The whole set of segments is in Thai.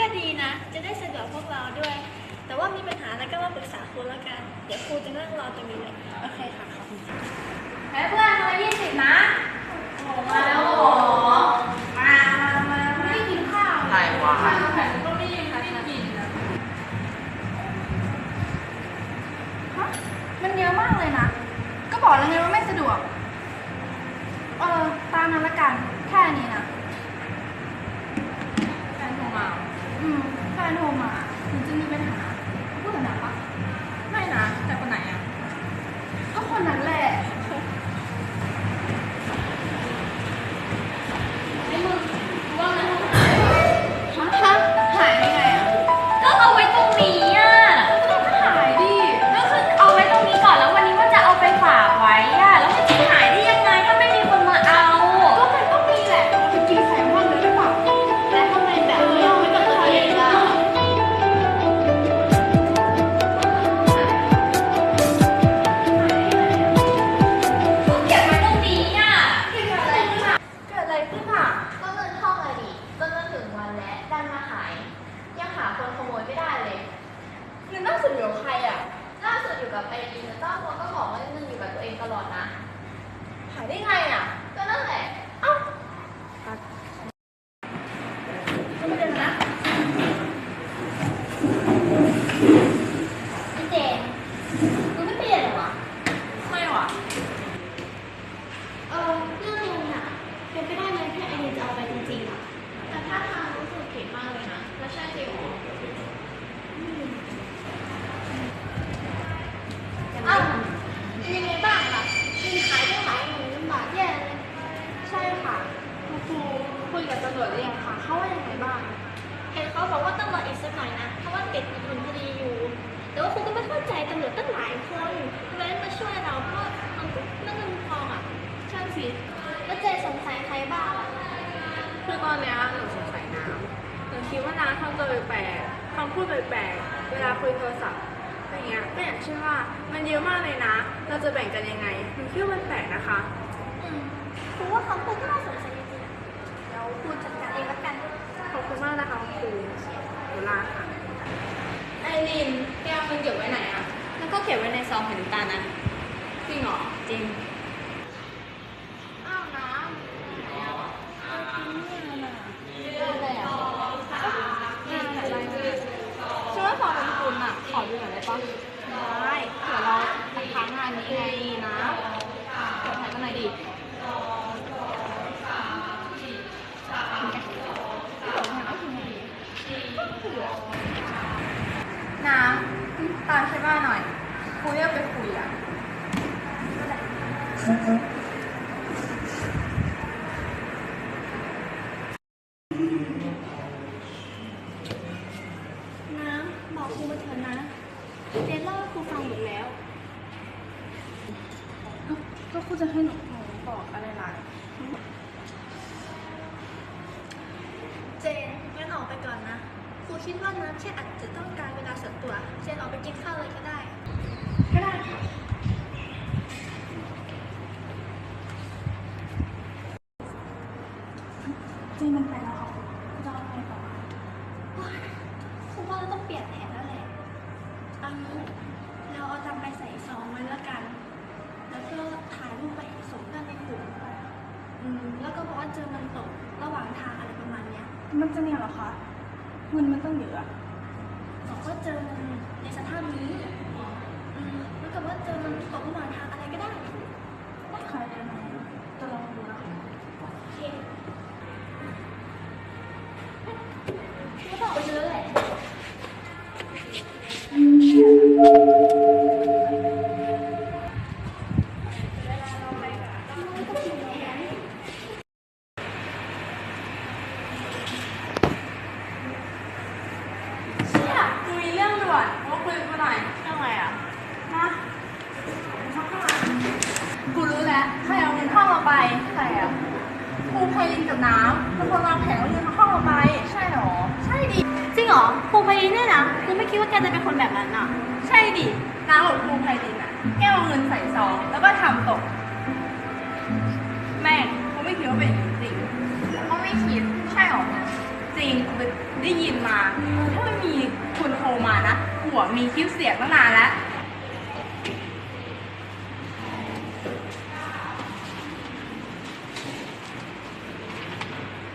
ก็ดีนะ จะได้สะดวกพวกเราด้วย แต่ว่ามีปัญหาแล้วก็มาปรึกษาครูแล้วกัน เดี๋ยวครูจะนั่งรอตรงนี้เลย โอเคค่ะขอบคุณค่ะเฮ้ยเพื่อนทำไมยี่สิบนะมาแล้วเหรอมามามาไม่ได้กินข้าวใช่วะก็ไม่ได้ไม่ได้กินนะมันเยอะมากเลยนะ ก็บอกแล้วไงว่าไม่สะดวก แต่ว่าครูก็ไม่เข้าใจตำรวจตั้งหลายคนเลยมาช่วยเราเพราะว่ามันก็เรื่องเงินทองอะใช่สิแล้วเจสงสัยใครบ้างอะคือตอนเนี้ยหนูสงสัยน้ำหนูคิดว่าน้ำทำตัวแปลกๆคำพูดแปลกๆเวลาคุยโทรศัพท์อะไรเงี้ยก็อย่างเช่นว่ามันเยอะมากเลยนะ เราจะแบ่งกันยังไงหนูคิดว่ามันแปลกนะคะ อืมครูว่าคำพูดก็น่าสงสัยจริงๆอะเดี๋ยวครูจัดการเองละกัน ขอบคุณมากนะคะคุณครูหนูลาค่ะ นินแกเอาเงินเก็บไว้ไหนอะ แล้วก็เก็บไว้ในซองเห็นตานะ จริงเหรอ จริง อ้าวน้ำอะไรอะงานอะไรฉันว่าฟองเป็นคุณอะ ขอดูหน่อยได้ปะได้เดี๋ยวเราค้างงานนี้ไงนะขอถ่ายกันหน่อยดิน้ำตามใช่บ้าหน่อยคุยเรียกไปคุยอะ น้ำบอกครูมาเถอะนะเจนเล่าให้ครูฟังหมดแล้ว ก็ครูจะให้หนูบอกอะไรล่ะ เจนงั้นออกไปก่อนนะ ครูคิดว่าน้ำแค่อาจจะต้องการเวลาส่วนตัว เจนออกไปกินข้าวเลยก็ได้ ก็ได้ค่ะเจนมันไปแล้วค่ะจะเอาไงต่อ ครู ว่าเราต้องเปลี่ยนแผนแล้วแหละเอางี้เราเอาตังค์ไปใส่ซองไว้แล้วกัน แล้วก็ถ่ายรูปไปส่งเพื่อนในกลุ่มอืมแล้วก็บอกว่าเจอมันตกระหว่างทางอะไรประมาณเนี้ยมันจะเนี่ยเหรอคะเงินมันต้องเยอะอะบอกว่าเจอมันในสภาพนี้ ครูไพลินกับน้ำเป็นคนวางแผนเอาเงินมาห้องเราไป ใช่หรอ ใช่ดิจริงเหรอครูพยีเนี่ยนะกูไม่คิดว่าแกจะเป็นคนแบบนั้นอะ ใช่ดิน้ำกับครูไพลินอะแกเอาเงินใส่ซองแล้วก็ทำตก แม่งกูไม่คิดว่าเป็นอย่างนี้จริงเขาไม่คิด ใช่หรอใจริงกูได้ยินมา ถ้าไม่มีคนโทรมานะหัวมีคลิปเสียงตั้งนานแล้ว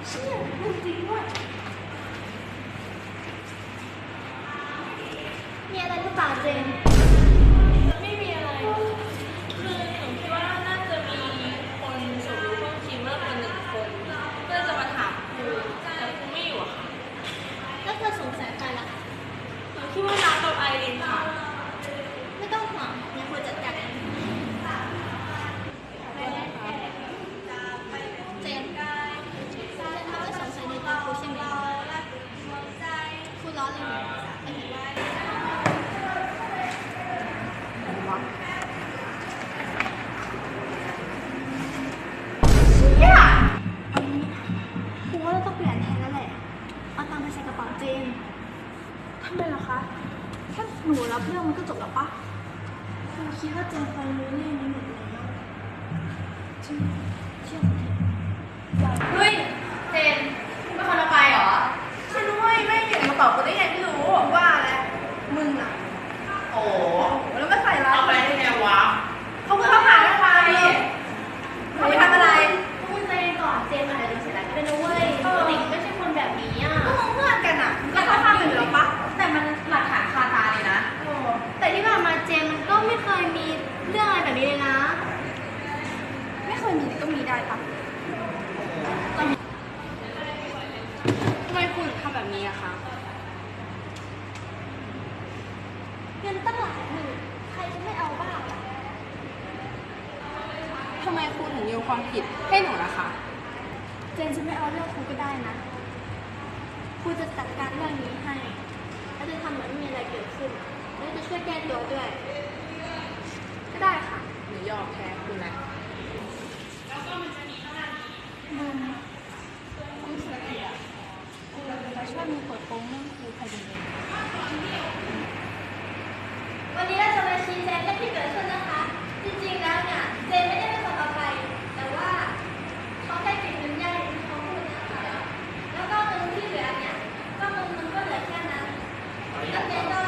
เชี่ยพูดจริงด้วย มีอะไรหรือเปล่าเจน ไม่มีอะไร คือหนูคิดว่าน่าจะมีคนสมรู้ร่วมคิดมากกว่าหนึ่งคนเพื่อจะมาถามครูแต่ครูไม่อยู่อะค่ะ แล้วเธอสงสัยใครล่ะ หนูคิดว่าน้ำกับไอรินค่ะ ไม่ต้องห่วงยังควรจัดการเองเจนเจนทำให้สงสัยในตัวครูใช่ไหมครูล้อเล่นไอ้เหี้ยเชี่ยเอางี้ครูว่าเราต้องเปลี่ยนแทนแล้วแหละ เอาตังค์ไปใส่กระเป๋าเจนทำไมล่ะคะแค่หนูรับเรื่องมันก็จบแล้วปะค รูคิดว่าเจนฟังรู้เรื่องนี้หมดแล้วจริงเชื่อผมเถอะอย่าเฮ้ยเจนมึงเป็นคนเอาไปเหรอฉันด้วยไม่อยู่ในกระเป๋ากูได้ไงไม่รู้ว่าแล้วมึงอะโอ้แล้วมาใส่ร้ายเอาไปได้ไงวะเขาเพิ่งเข้าหาแล้วไปเขาไปทำอะไร พวกมึงใจเย็นก่อน เจนอาจจะโดนเสียดายก็ได้นะเว้ยปกติไม่ใช่คนแบบนี้อะ ก็มองเพื่อนกันอะแล้วเขาทำอยู่แล้วปะแต่มันหลักฐานคาตาเลยนะ แต่ที่ผ่านมาเจนมันก็ไม่เคยมีเรื่องอะไรแบบนี้เลยนะ ไม่เคยมีก็มีได้ปะ ทำไมคุณทำแบบนี้ อะคะเงินตั้งหลายหมื่นใครจะไม่เอาบ้างอะทำไมคุณถึงโยนความผิดให้หนูล่ะคะเจนจะไม่เอาเรื่องครูก็ได้นะครูจะจัดการเรื่องนี้ให้แล้วจะทำเหมือนไม่มีอะไรเกิดขึ้น แล้วจะช่วยแก้ตัวด้วย ก็ได้ค่ะ หนูยอมแพ้คุณแหละมึงรู้สึกผิดอะครูจะ ช่วยมึงเปิดโปงเรื่องครูใครดีเลยวันนี้เราจะมาชี้แจงเรื่องที่เกิดขึ้นนะคะ จริงๆแล้วเนี่ยเจนไม่ได้เป็นคนเอาไป แต่ว่าเขาได้ปิดเงินญาติที่เขาพูดนะคะ แล้วก็เงินที่เหลือเนี่ยก็เงินมันก็เหลือแค่นั้นแล้วเจนก็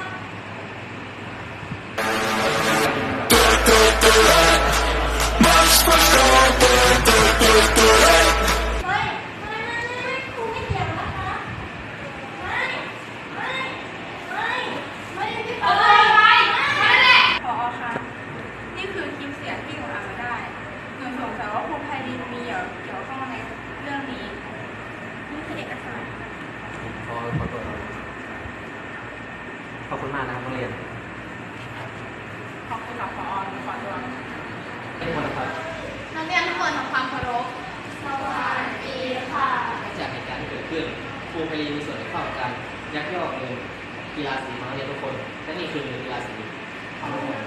เฮ้ยไม่ไม่ไม่ครูไม่เกี่ยวนะคะ ไม่ไม่ไม่ไม่ได้พี่ขอไปไปนั่นแหละ พอคะนี่คือคลิปเสียงที่หนูทำมาได้ หนูสงสัยว่าครูไพรินมีเกี่ยวข้องในเรื่องนี้ นี่คือเอกสาร ขอขอตัวครับขอบคุณ มากนะครับนักเรียนขอบคุณค่ะพอหนูขอตัวทุกคนนะครับนักเรียนทุกคนทำความเคารพสวัสดีค่ะจากเหตุการณ์ที่เกิดขึ้นครูไพรีมีส่วนเกี่ยวข้องกับการยักยอกเงินกีฬาสีของนักเรียนทุกคนและนี่คือเงินกีฬาสีของทุกคน